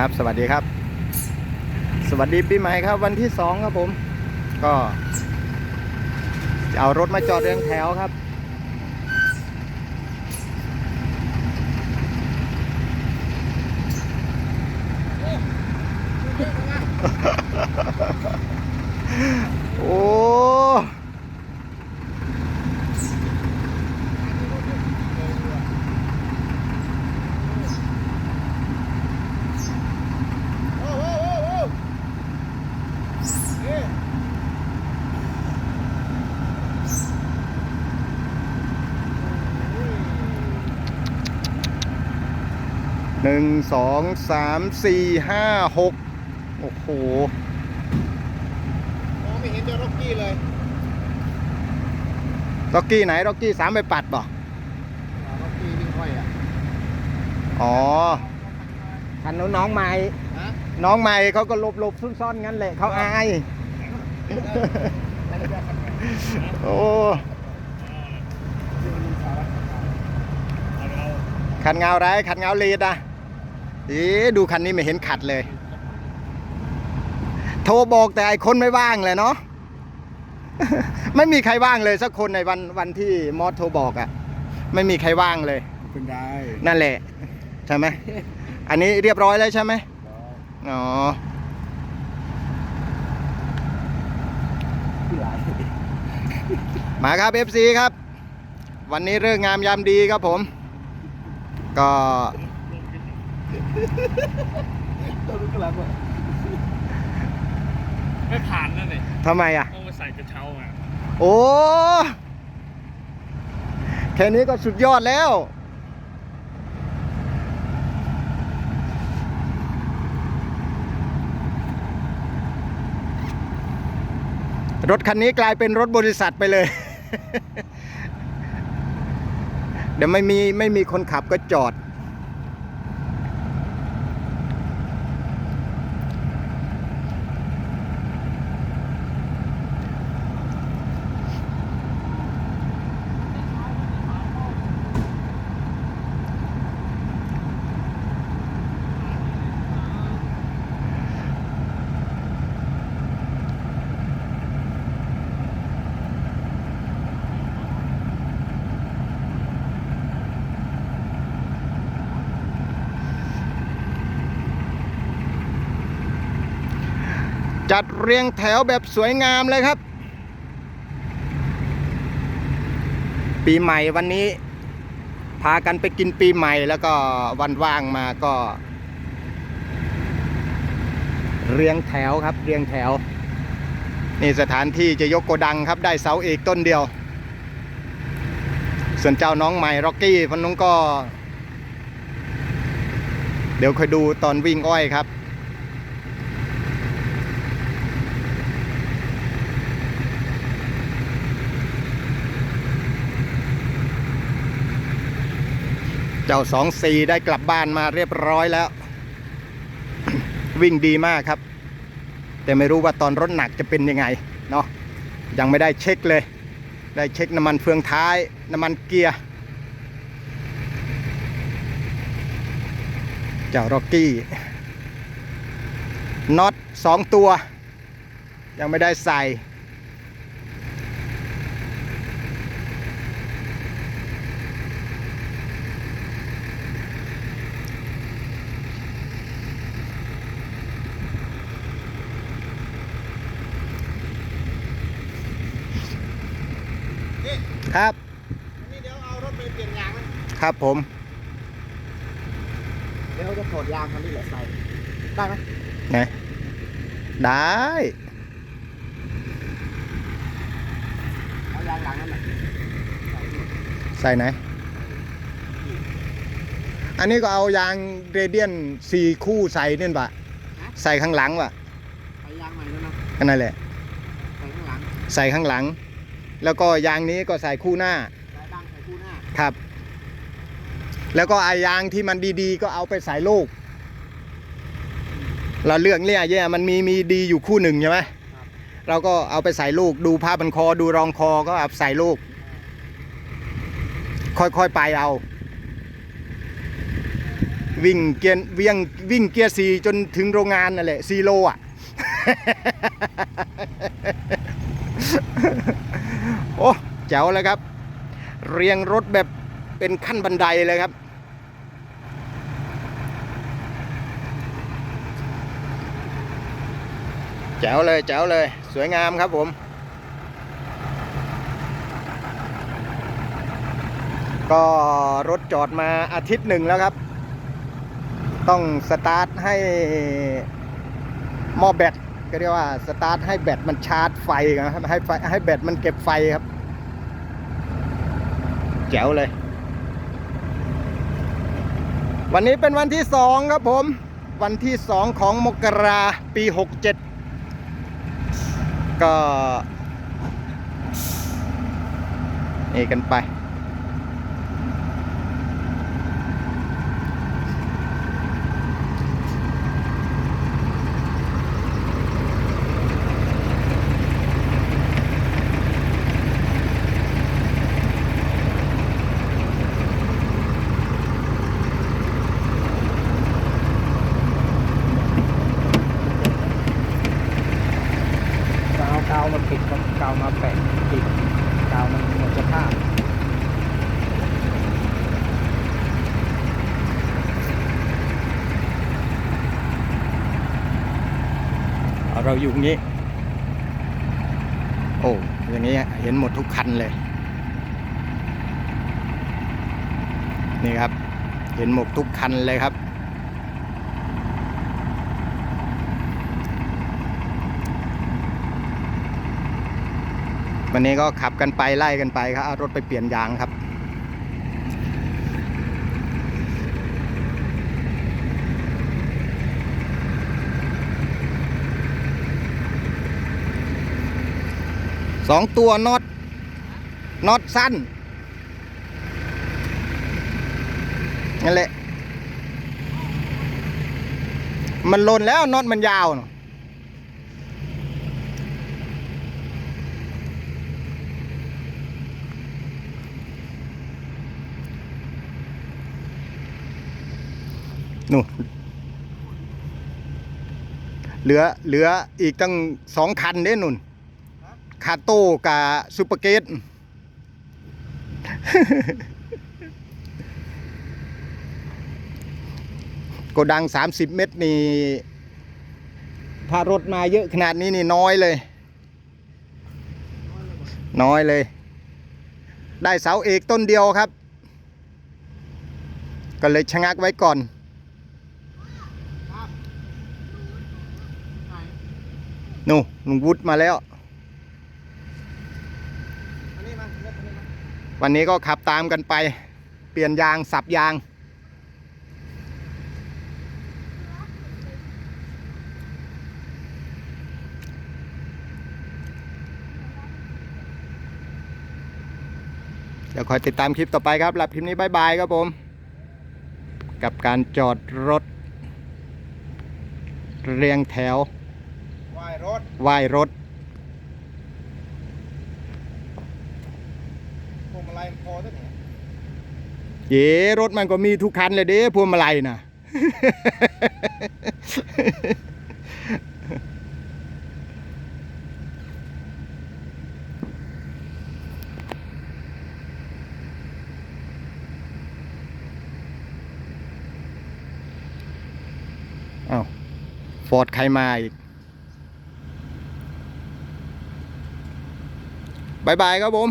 ครับ สวัสดีครับ สวัสดีปีใหม่ครับ วันที่สองครับผม ก็เอารถมาจอดเรียงแถวครับ โอ้ โอ้โหโอ้โหนี่ หนึ่งสองสามสี่ห้าหกโอ้โหมองไม่เห็นเจ้าร็อกกี้เลยร็อกกี้ไหนร็อกกี้สามไปปัดบ่อ่าร็อกกี้วิ่งค่อยอะอ๋อคันนู้นน้องใหม่ฮะน้องใหม่เขาก็หลบหลบๆซ่อนๆงั้นแหละเขาอายโอ้ขัดเงาไรขัดเงาลีดอะ เอ๊ะดูคันนี้ไม่เห็นขัดเลย โทรบอกแต่ไอคนไม่ว่างเลยเนาะไม่มีใครว่างเลยสักคนในวันวันที่มอสโทรบอกอะ่ะ ไม่มีใครว่างเลยเป็นได้ นั่นแหละ ใช่ไหมอันนี้เรียบร้อยแล้วใช่ไหมอ๋อที่หลายมาครับ FC ครับ วันนี้เรื่องงามยามดีครับผม ก็ ตัวรู้กลับอะไม่ผ่านนั่นเลยทำไมอะ ต้องมาใส่กระเช้าอะโอ้แค่นี้ก็สุดยอดแล้ว รถคันนี้กลายเป็นรถบริษัทไปเลย เดี๋ยวไม่มีไม่มีคนขับก็จอด จัดเรียงแถวแบบสวยงามเลยครับ ปีใหม่วันนี้ พากันไปกินปีใหม่แล้วก็วันว่างมาก็ เรียงแถวครับ เรียงแถว นี่สถานที่จะยกโกดังครับ ได้เสาเอกต้นเดียว ส่วนเจ้าน้องใหม่ร็อกกี้พันนุ้งก็ เดี๋ยวคอยดูตอนวิ่งอ้อยครับ จ้าสองสีได้กลับบ้านมาเรียบร้อยแล้ว วิ่งดีมากครับ แต่ไม่รู้ว่าตอนรถหนักจะเป็นยังไงเนาะยังไม่ได้เช็คเลย ได้เช็คน้ำมันเฟืองท้าย น้ำมันเกียร์เจ้าร็อกกี้น็อตสองตัว ยังไม่ได้ใส่ ครับนี่เดี๋ยวเอารถไปเปลี่ยนยางนะครับผม เดี๋ยวจะถอดยางคันนี้แหละใส่ได้ไหมไงได้เอายางหลังนั่นแหละใส่ไหน อันนี้ก็เอายางเรเดียนสี่คู่ใส่เนี่ยปะใส่ข้างหลังปะใส่ยางใหม่แล้วนะก็นั่นแหละ ใส่ข้างหลัง ใส่ข้างหลัง แล้วก็ยางนี้ก็ใส่คู่หน้าใส่ดังใส่คู่หน้าครับ แล้วก็ไอยางที่มันดีๆ ก็เอาไปใส่ลูก เราเลือกเนี่ยแย่มันมีมีดีอยู่คู่หนึ่งใช่ไหมเราก็เอาไปใส่ลูก ดูผ้าบันคอดูรองคอก็เอาใส่ลูก ค่อยๆไปเอา วิ่งเกียร์เวียงวิ่งเกียร์สี่จนถึงโรงงานนั่นแหละสี่โลอะ โอ้แจ๋วเลยครับ เรียงรถแบบเป็นขั้นบันไดเลยครับ แจ๋วเลยแจ๋วเลย สวยงามครับผมก็รถจอดมาอาทิตย์หนึ่งแล้วครับ ต้องสตาร์ทให้หม้อแบต ก็เรียกว่าสตาร์ทให้แบตมันชาร์จไฟครับให้ไฟให้แบตมันเก็บไฟครับ แจ๋วเลย วันนี้เป็นวันที่สองครับผม วันที่สองของมกราปี67ก็ นี่กันไป กาวกาวมันติดครับ กาวมาแปะติดกาวมันหมดสภาพเอาเราอยู่งนี้ โอ้ อย่างนี้เห็นหมดทุกคันเลย นี่ครับ เห็นหมดทุกคันเลยครับ วันนี้ก็ขับกันไปไล่กันไปครับเอารถไปเปลี่ยนยางครับ สองตัวน็อตน็อตสั้นนั่นแหละ มันหล่นแล้วน็อตมันยาวน่ะ นู่นเหลือเหลืออีกตั้งสองคันเด้นุ่นคาโต้กับซูเปอร์เกตโกดัง 30 เมตรนี่ถ้ารถมาเยอะขนาดนี้นี่น้อยเลย น้อยเลย ได้เสาเอกต้นเดียวครับ ก็เลยชะงักไว้ก่อน นู่นลุงวุฒิมาแล้ว วันนี้ก็ขับตามกันไป เปลี่ยนยางสับยาง เดี๋ยวคอยติดตามคลิปต่อไปครับหลับคลิปนี้บายบายครับผม กับการจอดรถ เรียงแถว รถไหว้รถพวงมาลัยมันพอตั้งเนี่ยเย้รถมันก็มีทุกคันเลยเด้พวงมาลัยนะอ้าวฟอร์ดใครมาอีก บายบายครับผม